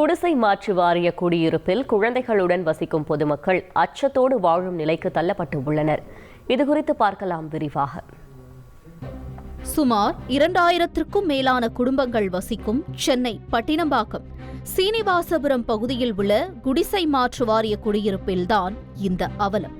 குடிசை மாற்று வாரிய குடியிருப்பில் குழந்தைகளுடன் வசிக்கும் பொதுமக்கள் அச்சத்தோடு வாழும் நிலைக்கு தள்ளப்பட்டு உள்ளனர். இதுகுறித்து பார்க்கலாம் விரிவாக. சுமார் இரண்டாயிரத்திற்கும் மேலான குடும்பங்கள் வசிக்கும் சென்னை பட்டினம்பாக்கம் சீனிவாசபுரம் பகுதியில் உள்ள குடிசை மாற்று வாரிய குடியிருப்பில்தான் இந்த அவலம்.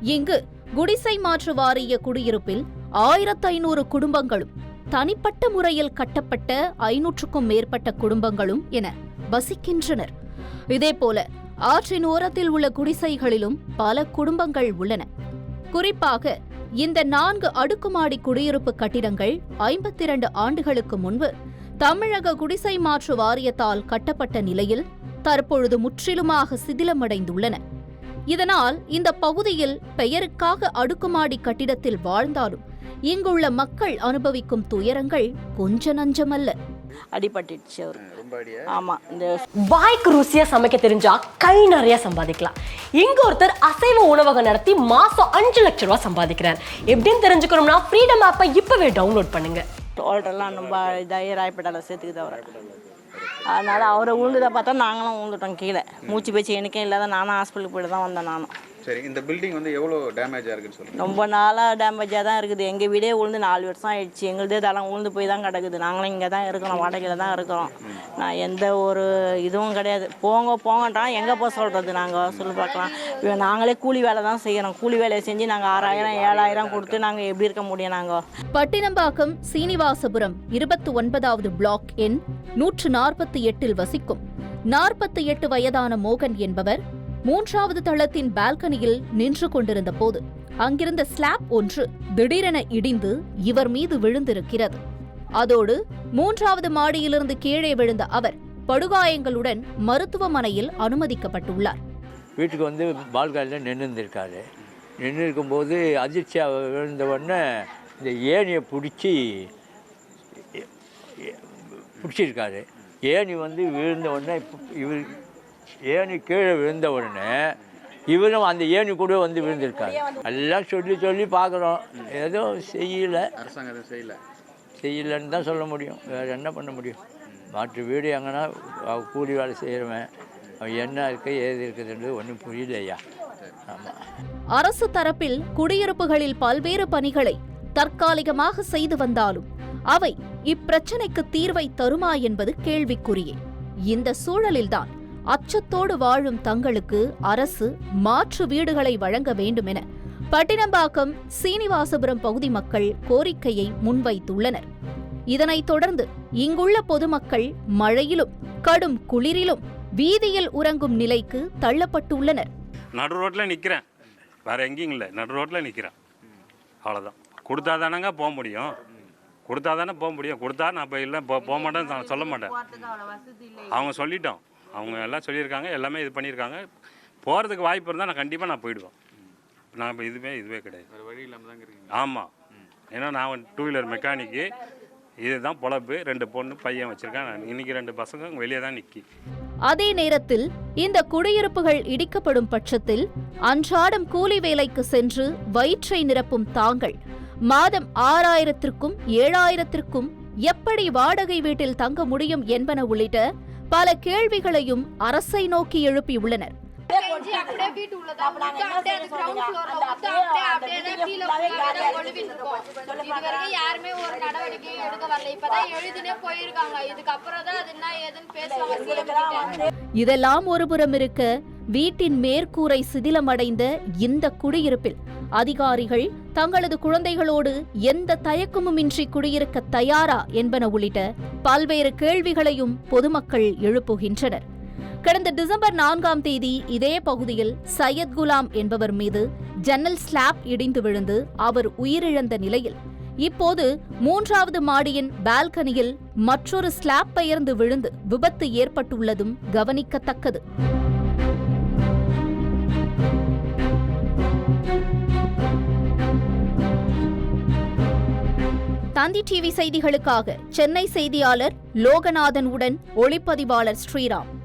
இங்கு குடிசை மாற்று வாரிய குடியிருப்பில் ஆயிரத்து ஐநூறு குடும்பங்களும் தனிப்பட்ட முறையில் கட்டப்பட்ட ஐநூற்றுக்கும் மேற்பட்ட குடும்பங்களும் என வசிக்கின்றனர். இதேபோல ஆற்றின் ஓரத்தில் உள்ள குடிசைகளிலும் பல குடும்பங்கள் உள்ளன. குறிப்பாக இந்த நான்கு அடுக்குமாடி குடியிருப்பு கட்டிடங்கள் ஐம்பத்தி இரண்டு ஆண்டுகளுக்கு முன்பு தமிழக குடிசை மாற்று வாரியத்தால் கட்டப்பட்ட நிலையில் தற்பொழுது முற்றிலுமாக சிதிலமடைந்துள்ளன. இதனால் இந்த பகுதியில் பெயருக்காக அடுக்குமாடி கட்டிடத்தில் வாழ்ந்தாலும் இங்குள்ள மக்கள் அனுபவிக்கும் துயரங்கள் கொஞ்ச நஞ்சமல்ல. அடிபட்டுடுச்சு அவரு. ரொம்ப அடியா? ஆமாம் இந்த வாய்க்கு ருசியா சமைக்க தெரிஞ்சா கை நிறைய சம்பாதிக்கலாம். இங்க ஒருத்தர் அசைவ உணவகம் நடத்தி மாசம் அஞ்சு லட்ச ரூபாய் சம்பாதிக்கிறார். எப்படின்னு தெரிஞ்சுக்கணும்னா ஃப்ரீடம் ஆப்பை இப்பவே டவுன்லோட் பண்ணுங்க. டோல்டெல்லாம் ரொம்ப இதாகி ராயப்பேட்டாவில் சேர்த்துக்குது அவரை. அதனால் அவரை விழுந்ததை பார்த்தா நாங்களும் விழுந்துட்டோம் கீழே. மூச்சு பேச்சு எனக்கே இல்லாத நானும் ஹாஸ்பிட்டலுக்கு போயிட்டு தான் வந்தேன் நானும். சரி இந்த பில்டிங் வந்து எவ்வளோ டேமேஜாக இருக்குன்னு சொல்லுங்க. ரொம்ப நாளாக டேமேஜாக தான் இருக்குது. எங்கள் வீடே விழுந்து நாலு வருஷம் ஆயிடுச்சு. எங்களுதே தளம் விழுந்து போய் தான் கிடக்குது. நாங்களும் இங்கே தான் இருக்கிறோம் வாடகையில் தான் இருக்கிறோம். நான் எந்த ஒரு இதுவும் கிடையாது. போங்க போங்கன்றான் எங்கே போக சொல்கிறது நாங்கள் சொல்லி பார்க்கலாம். நாங்களே கூலி வேலை தான் செய்கிறோம் கூலி வேலையை செஞ்சு நாங்கள் ஆறாயிரம் ஏழாயிரம் கொடுத்து நாங்கள் எப்படி இருக்க முடியும் நாங்கள் பட்டினம்பாக்கம் சீனிவாசபுரம் இருபத்தி ஒன்பதாவது பிளாக் எண் நூற்று நாற்பத்தி எட்டில் வசிக்கும். நாற்பத்தி எட்டு வயதான மோகன் என்பவர் மூன்றாவது தளத்தின் பால்கனியில் நின்று கொண்டிருந்த போது அங்கிருந்த ஸ்லாப் ஒன்று திடீரென இடிந்து இவர் மீது விழுந்திருக்கிறது. அதோடு மூன்றாவது மாடியிலிருந்து கீழே விழுந்த அவர் படுகாயங்களுடன் மருத்துவமனையில் அனுமதிக்கப்பட்டுள்ளார். வீட்டுக்கு வந்து பால்காலில் நின்று நின்று இருக்கும்போது அதிர்ச்சியாக விழுந்த உடனே இந்த ஏணியை பிடிச்சி பிடிச்சிருக்காரு. ஏணி வந்து விழுந்த உடனே இவர் ஏணி கீழே விழுந்த உடனே இவரும் அந்த ஏணி கூட வந்து விழுந்திருக்காரு. எல்லாம் சொல்லி சொல்லி பார்க்குறோம். ஏதோ செய்யலை. அரசாங்கம் எதுவும் செய்யல. செய்யலைன்னு தான் சொல்ல முடியும். வேறு என்ன பண்ண முடியும்? மாற்று வீடு எங்கன்னா கூலி வேலை செய்கிறவன் அவன் என்ன இருக்கு ஏது இருக்குதுன்றது ஒன்றும் புரியலையா? ஆமாம் அரசு தரப்பில் குடியிருப்புகளில் பல்வேறு பணிகளை தற்காலிகமாக செய்து வந்தாலும் அவை இப்பிரச்சினைக்கு தீர்வை தருமா என்பது கேள்விக்குறியே. இந்த சூழலில்தான் அச்சத்தோடு வாழும் தங்களுக்கு அரசு மாற்று வீடுகளை வழங்க வேண்டுமென பட்டினம்பாக்கம் சீனிவாசபுரம் பகுதி மக்கள் கோரிக்கையை முன்வைத்துள்ளனர். இதனைத் தொடர்ந்து இங்குள்ள பொதுமக்கள் மழையிலும் கடும் குளிரிலும் வீதியில் உறங்கும் நிலைக்கு தள்ளப்பட்டுள்ளனர். நடு ரோட்டில் நிற்கிறேன் வேறு எங்கேயும் இல்லை. நடு ரோட்டில் நிற்கிறேன் அவ்வளோதான் கொடுத்தா தானங்க போக முடியும். கொடுத்தா தானே போக முடியும். கொடுத்தா நான் இப்போ இல்லை போ போக மாட்டேன்னு சொல்ல மாட்டேன். அவங்க சொல்லிட்டோம். அவங்க எல்லாம் சொல்லியிருக்காங்க எல்லாமே இது பண்ணியிருக்காங்க. போகிறதுக்கு வாய்ப்பு இருந்தால் நான் கண்டிப்பாக நான் போயிடுவேன். நான் இப்போ இதுவே இதுவே கிடையாது. வேறு வழி இல்லாமல் இருக்கீங்க. ஆமாம் ஏன்னா நான் டூ வீலர் மெக்கானிக்கு இதுதான் பொழப்பு. ரெண்டு பொண்ணு பையன் வச்சுருக்கேன். நான் இன்னைக்கு ரெண்டு பசங்க வெளியே தான் நிற்கி அதே நேரத்தில் இந்த குடியிருப்புகள் இடிக்கப்படும் பட்சத்தில் அன்றாடம் கூலி வேலைக்கு சென்று வயிற்றை நிரப்பும் தாங்கள் மாதம் ஆறாயிரத்திற்கும் ஏழாயிரத்திற்கும் எப்படி வாடகை வீட்டில் தங்க முடியும் என்பன உள்ளிட்ட பல கேள்விகளையும் அரசை நோக்கி எழுப்பியுள்ளனர் யாருமே ஒரு நடவடிக்கை எடுக்க வரல இப்பதான் எழுதினே போயிருக்காங்க. இதுக்கப்புறம் தான் அது என்ன ஏதுன்னு பேசுவாங்க. சிஎம் கிட்ட இதெல்லாம் ஒருபுறம் இருக்க வீட்டின் மேற்கூரை சிதிலமடைந்த இந்த குடியிருப்பில் அதிகாரிகள் தங்களது குழந்தைகளோடு எந்த தயக்கமுமின்றி குடியிருக்க தயாரா என்பன உள்ளிட்ட பல்வேறு கேள்விகளையும் பொதுமக்கள் எழுப்புகின்றனர். கடந்த டிசம்பர் நான்காம் தேதி இதே பகுதியில் சையத் குலாம் என்பவர் மீது ஜன்னல் ஸ்லாப் இடிந்து விழுந்து அவர் உயிரிழந்த நிலையில் இப்போது மூன்றாவது மாடியின் பால்கனியில் மற்றொரு ஸ்லாப் பெயர்ந்து விழுந்து விபத்து ஏற்பட்டுள்ளதும் கவனிக்கத்தக்கது. தந்தி டிவி செய்திகளுக்காக சென்னை செய்தியாளர் லோகநாதன் உடன் ஒளிப்பதிவாளர் ஸ்ரீராம்.